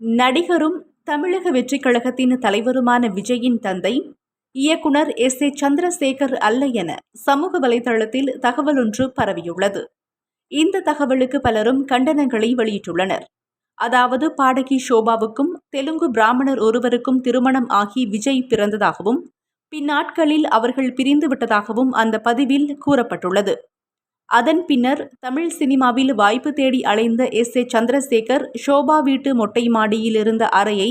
நடிகரும் தமிழக வெற்றி கழகத்தின் தலைவருமான விஜயின் தந்தை இயக்குனர் எஸ். ஏ. சந்திரசேகர் அல்ல என சமூக வலைதளத்தில் தகவல் ஒன்று பரவியுள்ளது. இந்த தகவலுக்கு பலரும் கண்டனங்களை வெளியிட்டுள்ளனர். அதாவது பாடகி ஷோபாவுக்கும் தெலுங்கு பிராமணர் ஒருவருக்கும் திருமணம் ஆகி விஜய் பிறந்ததாகவும் பின்னாட்களில் அவர்கள் பிரிந்து விட்டதாகவும் அந்த பதிவில் கூறப்பட்டுள்ளது. அதன் பின்னர் தமிழ் சினிமாவில் வாய்ப்பு தேடி அலைந்த எஸ். ஏ. சந்திரசேகர் ஷோபா வீட்டு மொட்டை மாடியில் இருந்த அறையை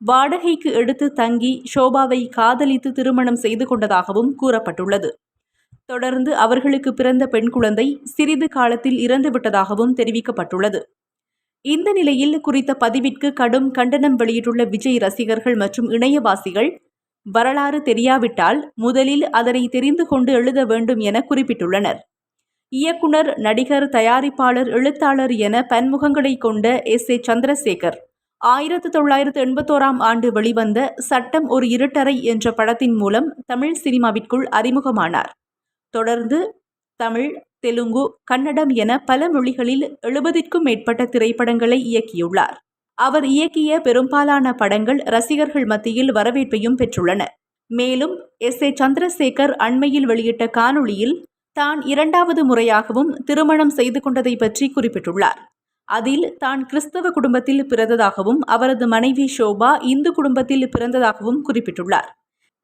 வாடகைக்கு எடுத்து தங்கி ஷோபாவை காதலித்து திருமணம் செய்து கொண்டதாகவும் கூறப்பட்டுள்ளது. தொடர்ந்து அவர்களுக்கு பிறந்த பெண் குழந்தை சிறிது காலத்தில் இறந்துவிட்டதாகவும் தெரிவிக்கப்பட்டுள்ளது. இந்த நிலையில் குறித்த பதிவிற்கு கடும் கண்டனம் வெளியிட்டுள்ள விஜய் ரசிகர்கள் மற்றும் இணையவாசிகள் வரலாறு தெரியாவிட்டால் முதலில் அதனை தெரிந்து கொண்டு எழுத வேண்டும் என குறிப்பிட்டுள்ளனர். இயக்குனர் நடிகர் தயாரிப்பாளர் எழுத்தாளர் என பன்முகங்களை கொண்ட எஸ். ஏ. சந்திரசேகர். ஆயிரத்து தொள்ளாயிரத்து எண்பத்தோராம் ஆண்டு வெளிவந்த சட்டம் ஒரு இருட்டறை என்ற படத்தின் மூலம் தமிழ் சினிமாவிற்குள் அறிமுகமானார். தொடர்ந்து தமிழ் தெலுங்கு கன்னடம் என பல மொழிகளில் எழுபதிற்கும் மேற்பட்ட திரைப்படங்களை இயக்கியுள்ளார். அவர் இயக்கிய பெரும்பாலான படங்கள் ரசிகர்கள் மத்தியில் வரவேற்பையும் பெற்றுள்ளன. மேலும் எஸ். ஏ. சந்திரசேகர் அண்மையில் வெளியிட்ட காணொளியில் தான் இரண்டாவது முறையாகவும் திருமணம் செய்து கொண்டதை பற்றி குறிப்பிட்டுள்ளார். அதில் தான் கிறிஸ்தவ குடும்பத்தில் பிறந்ததாகவும் அவரது மனைவி ஷோபா இந்து குடும்பத்தில் பிறந்ததாகவும் குறிப்பிட்டுள்ளார்.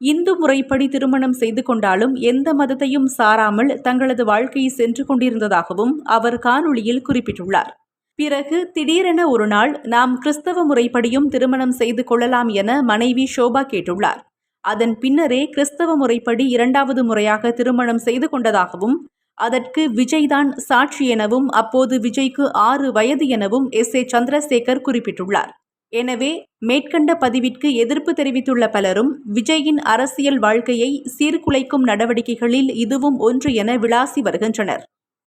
இந்து முறைப்படி திருமணம் செய்து கொண்டாலும் எந்த மதத்தையும் சாராமல் தங்களது வாழ்க்கையை சென்று கொண்டிருந்ததாகவும் அவர் காணொளியில் குறிப்பிட்டுள்ளார். பிறகு திடீரென ஒரு நாள் நாம் கிறிஸ்தவ முறைப்படியும் திருமணம் செய்து கொள்ளலாம் என மனைவி ஷோபா கேட்டுள்ளார். அதன் பின்னரே கிறிஸ்தவ முறைப்படி இரண்டாவது முறையாக திருமணம் செய்து கொண்டதாகவும் அதற்கு விஜய்தான் சாட்சி எனவும் அப்போது விஜய்க்கு ஆறு வயது எனவும் எஸ். ஏ. சந்திரசேகர் குறிப்பிட்டுள்ளார். எனவே மேற்கண்ட பதிவிற்கு எதிர்ப்பு தெரிவித்துள்ள பலரும் விஜயின் அரசியல் வாழ்க்கையை சீர்குலைக்கும் நடவடிக்கைகளில் இதுவும் ஒன்று என விளாசி வருகின்றனர்.